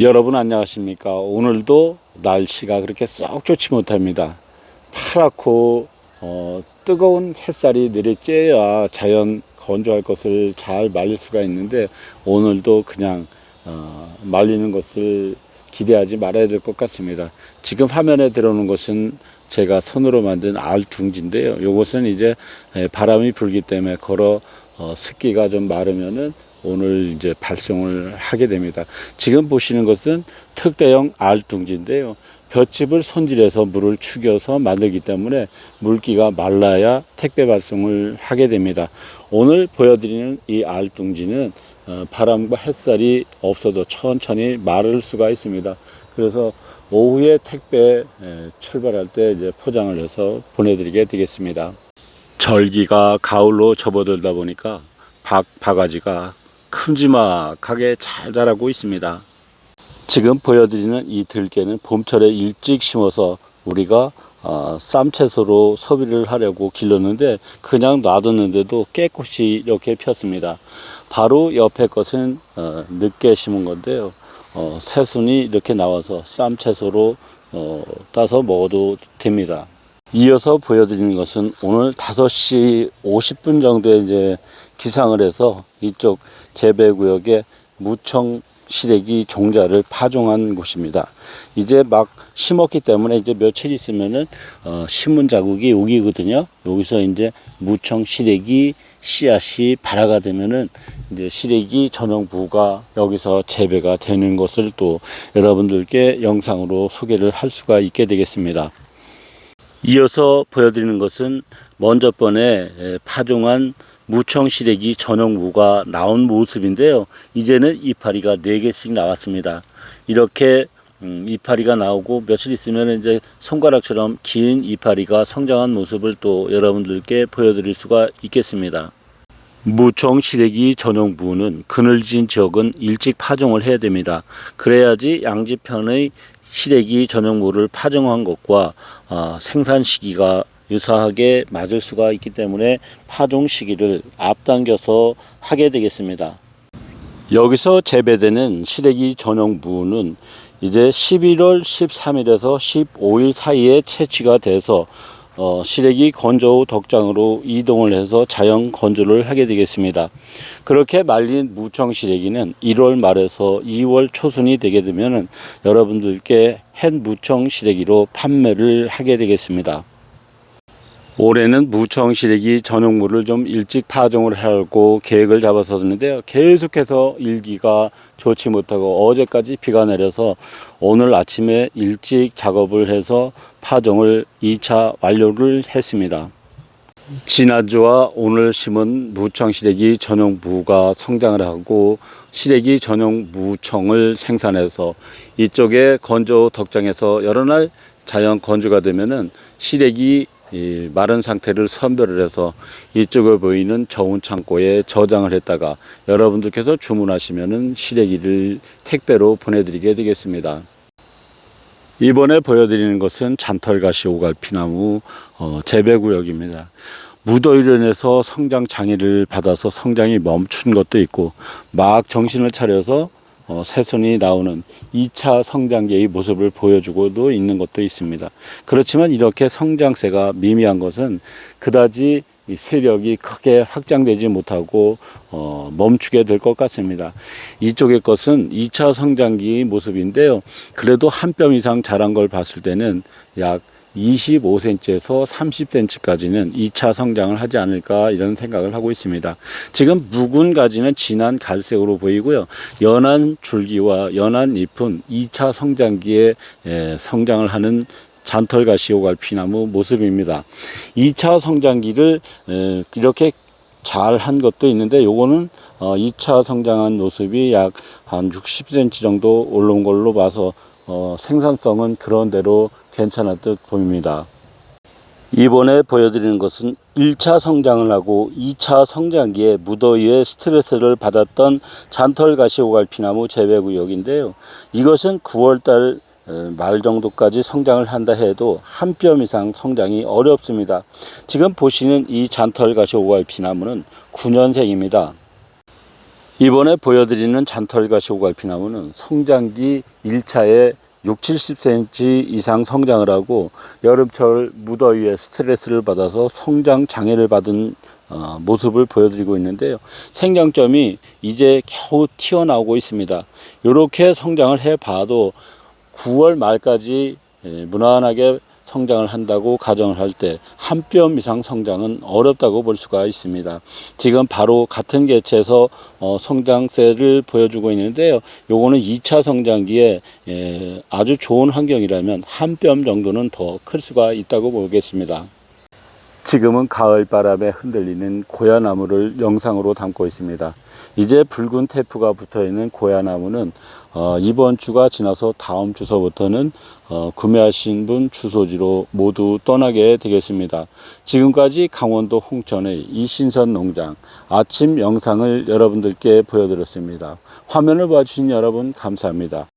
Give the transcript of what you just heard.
여러분 안녕하십니까? 오늘도 날씨가 그렇게 썩 좋지 못합니다. 파랗고 어, 뜨거운 햇살이 내리쬐야 자연 건조할 것을 잘 말릴 수가 있는데 오늘도 그냥 어, 말리는 것을 기대하지 말아야 될 것 같습니다. 지금 화면에 들어오는 것은 제가 손으로 만든 알둥지인데요. 이것은 이제 에, 바람이 불기 때문에 걸어 어, 습기가 좀 마르면은 오늘 이제 발송을 하게 됩니다. 지금 보시는 것은 특대형 알둥지인데요. 볏짚을 손질해서 물을 축여서 만들기 때문에 물기가 말라야 택배 발송을 하게 됩니다. 오늘 보여드리는 이 알둥지는 어, 바람과 햇살이 없어도 천천히 마를 수가 있습니다. 그래서 오후에 택배 에, 출발할 때 이제 포장을 해서 보내드리게 되겠습니다. 절기가 가을로 접어들다 보니까 박, 바가지가 큼지막하게 잘 자라고 있습니다. 지금 보여드리는 이 들깨는 봄철에 일찍 심어서 우리가 어, 쌈채소로 소비를 하려고 길렀는데 그냥 놔뒀는데도 깨끗이 이렇게 폈습니다. 바로 옆에 것은 어, 늦게 심은 건데요. 어, 새순이 이렇게 나와서 쌈채소로 어, 따서 먹어도 됩니다. 이어서 보여드리는 것은 오늘 5시 50분 정도에 이제 기상을 해서 이쪽 재배구역에 무청 시래기 종자를 파종한 곳입니다. 이제 막 심었기 때문에 이제 며칠 있으면은 어, 신문 자국이 여기거든요. 여기서 이제 무청 시래기 씨앗이 발화가 되면은 이제 시래기 전용부가 여기서 재배가 되는 것을 또 여러분들께 영상으로 소개를 할 수가 있게 되겠습니다. 이어서 보여드리는 것은 먼저 번에 에, 파종한 무청시래기 전용무가 나온 모습인데요. 이제는 이파리가 4개씩 나왔습니다. 이렇게 음, 이파리가 나오고 며칠 있으면 이제 손가락처럼 긴 이파리가 성장한 모습을 또 여러분들께 보여드릴 수가 있겠습니다. 무청 시래기 전용부는 그늘진 지역은 일찍 파종을 해야 됩니다. 그래야지 양지편의 시래기 전용부를 파종한 것과 아, 생산 시기가 유사하게 맞을 수가 있기 때문에 파종 시기를 앞당겨서 하게 되겠습니다. 여기서 재배되는 시래기 전용부는 이제 11월 13일에서 15일 사이에 채취가 돼서 어, 시래기 건조 덕장으로 이동을 해서 자연 건조를 하게 되겠습니다. 그렇게 말린 무청 시래기는 1월 말에서 2월 초순이 되게 되면 여러분들께 햇 무청 시래기로 판매를 하게 되겠습니다. 올해는 무청 시래기 전용물을 좀 일찍 파종을 하려고 계획을 잡았었는데요. 계속해서 일기가 좋지 못하고 어제까지 비가 내려서 오늘 아침에 일찍 작업을 해서 파종을 2차 완료를 했습니다. 지난주와 오늘 심은 무청 시래기 전용부가 성장을 하고 시래기 전용 무청을 생산해서 이쪽에 건조 덕장에서 여러 날 자연 건조가 되면은 시래기 이 마른 상태를 선별을 해서 이쪽에 보이는 저온 창고에 저장을 했다가 여러분들께서 주문하시면은 시래기를 택배로 보내드리게 되겠습니다. 이번에 보여드리는 것은 잔털가시 오갈피나무 어, 재배구역입니다. 무더위로 인해서 성장 장애를 받아서 성장이 멈춘 것도 있고 막 정신을 차려서 어, 새순이 나오는 2차 성장기의 모습을 보여주고도 있는 것도 있습니다. 그렇지만 이렇게 성장세가 미미한 것은 그다지 이 세력이 크게 확장되지 못하고 어, 멈추게 될 것 같습니다. 이쪽의 것은 2차 성장기 모습인데요. 그래도 한 뼘 이상 자란 걸 봤을 때는 약 25cm에서 30cm까지는 2차 성장을 하지 않을까 이런 생각을 하고 있습니다. 지금 묵은 가지는 진한 갈색으로 보이고요. 연한 줄기와 연한 잎은 2차 성장기에 에, 성장을 하는 잔털가 시오갈피나무 모습입니다. 2차 성장기를 에, 이렇게 잘 한 것도 있는데 요거는 어, 2차 성장한 모습이 약 한 60cm 정도 올라온 걸로 봐서 어, 생산성은 그런 대로 괜찮을 듯 보입니다. 이번에 보여드리는 것은 1차 성장을 하고 2차 성장기에 무더위에 스트레스를 받았던 잔털 가시오갈피나무 재배구역인데요. 이것은 9월달 말 정도까지 성장을 한다 해도 한 뼘 이상 성장이 어렵습니다. 지금 보시는 이 잔털 가시오갈피나무는 9년생입니다. 이번에 보여드리는 잔털가시 오갈피나무는 성장기 1차에 6, 70cm 이상 성장을 하고 여름철 무더위에 스트레스를 받아서 성장 장애를 받은 어, 모습을 보여드리고 있는데요. 생장점이 이제 겨우 튀어나오고 있습니다. 이렇게 성장을 해봐도 9월 말까지 예, 무난하게 성장을 한다고 가정을 할 때 한 뼘 이상 성장은 어렵다고 볼 수가 있습니다. 지금 바로 같은 개체에서 어, 성장세를 보여주고 있는데요. 요거는 2차 성장기에 예, 아주 좋은 환경이라면 한 뼘 정도는 더 클 수가 있다고 보겠습니다. 지금은 가을 바람에 흔들리는 고야나무를 영상으로 담고 있습니다. 이제 붉은 테프가 붙어 있는 고야나무는 어, 이번 주가 지나서 다음 주서부터는 어, 구매하신 분 주소지로 모두 떠나게 되겠습니다. 지금까지 강원도 홍천의 이신선 농장 아침 영상을 여러분들께 보여드렸습니다. 화면을 봐주신 여러분 감사합니다.